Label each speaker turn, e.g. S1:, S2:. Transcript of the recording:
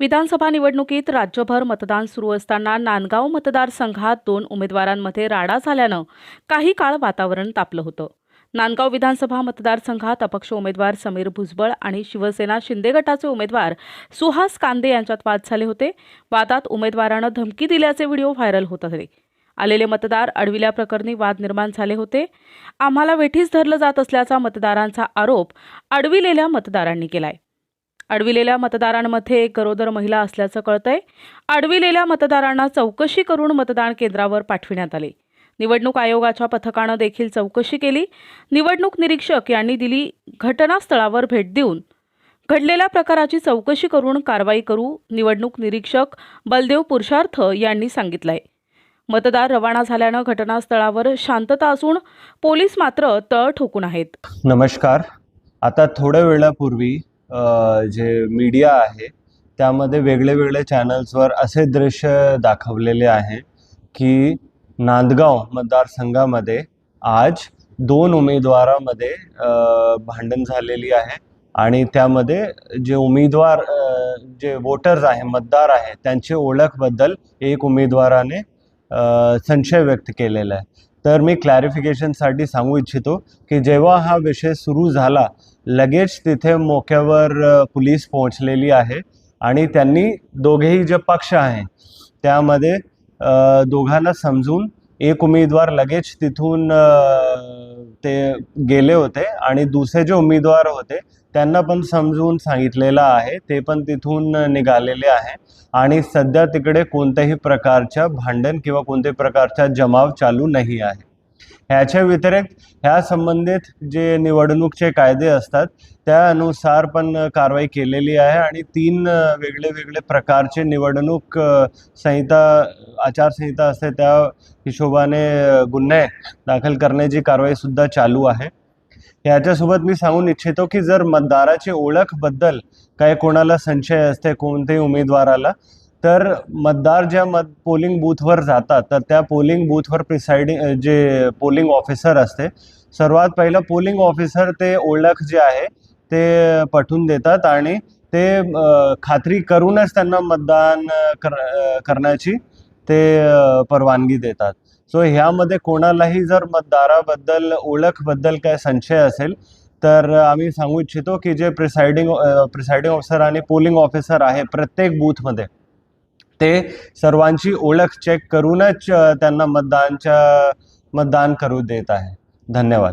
S1: विधानसभा निवडणुकीत राज्यभर मतदान सुरू असताना नांदगाव मतदारसंघात दोन उमेदवारांमध्ये राडा झाल्यानं काही काळ वातावरण तापलं होतं. नांदगाव विधानसभा मतदारसंघात अपक्ष उमेदवार समीर भुजबळ आणि शिवसेना शिंदे गटाचे उमेदवार सुहास कांदे यांच्यात वाद झाले होते. वादात उमेदवारानं धमकी दिल्याचे व्हिडिओ व्हायरल होत होते. आलेले मतदार अडविल्याप्रकरणी वाद निर्माण झाले होते. आम्हाला वेठीस धरलं जात असल्याचा मतदारांचा आरोप अडविलेल्या मतदारांनी केलाय. अडविलेल्या मतदारांमध्ये एक गरोदर महिला असल्याचं कळतंय. अडविलेल्या मतदारांना चौकशी करून मतदान केंद्रावर पाठविण्यात आले. निवडणूक आयोगाच्या पथकानं देखील चौकशी केली. निवडणूक निरीक्षक यांनी दिली घटनास्थळावर भेट देऊन. घडलेल्या प्रकाराची चौकशी करून कारवाई करू निवडणूक निरीक्षक बलदेव पुरुषार्थ यांनी सांगितलंय. मतदार रवाना झाल्यानं घटनास्थळावर शांतता असून पोलीस मात्र तळ ठोकून आहेत.
S2: नमस्कार. आता थोड्या वेळापूर्वी जे मीडिया आहे त्यामध्ये वेगळे वेगळे चॅनल्सवर असे दृश्य दाखवलेले आहे की नांदगाव मतदारसंघामध्ये आज दोन उमेदवारामध्ये भांडण झालेली आहे आणि त्यामध्ये जे उमेदवार जे वोटर्स आहे मतदार आहे त्यांची ओळखबद्दल एक उमेदवाराने संशय व्यक्त केलेला आहे. तर मी क्लॅरिफिकेशनसाठी सांगू इच्छितो की जेव्हा हा विषय सुरू झाला लगेच तिथे मोक्यावर पोलीस पोहोचलेली आहे आणि त्यांनी दोघेही जे पक्ष आहे त्यामध्ये दोघांना समजून एक उमेदवार लगेच तिथून ते गेले होते आणि दुसरे जे उमेदवार होते त्यांना पण समजून सांगितलेलं आहे. ते पण तिथून निघालेले आहे. आणि सध्या तिकडे कोणत्याही प्रकारच्या भांडण किंवा कोणत्याही प्रकारचा जमाव चालू नाही आहे. ह्याच्या व्यतिरिक्त ह्या संबंधित जे निवडणूकचे कायदे असतात त्यानुसार पण कारवाई केलेली आहे आणि तीन वेगळे वेगळे प्रकारचे निवडणूक संहिता आचारसंहिता असते त्या हिशोबाने गुन्हे दाखल करण्याची कारवाईसुद्धा चालू आहे. याच्यासोबत मी सांगून इच्छितो की जर मतदाराची ओळखबद्दल काही कोणाला संशय असते कोणत्याही उमेदवाराला तर मतदार ज्या मत पोलिंग बूथवर जातात तर त्या पोलिंग बूथवर प्रिसाइडिंग जे पोलिंग ऑफिसर असते सर्वात पहिलं पोलिंग ऑफिसर ते ओळख जे आहे ते पठवून देतात आणि ते खात्री करूनच त्यांना मतदान कर करण्याची ते परवानगी देतात. सो ह्यामध्ये कोणालाही जर मतदाराबद्दल ओळखबद्दल काय संशय असेल तर आम्ही सांगू इच्छितो की जे प्रिसाइडिंग प्रिसाइडिंग ऑफिसर आणि पोलिंग ऑफिसर आहे प्रत्येक बूथमध्ये ते सर्वांची ओळख चेक करूनच त्यांना मतदानच्या मतदान करू देत आहे. धन्यवाद.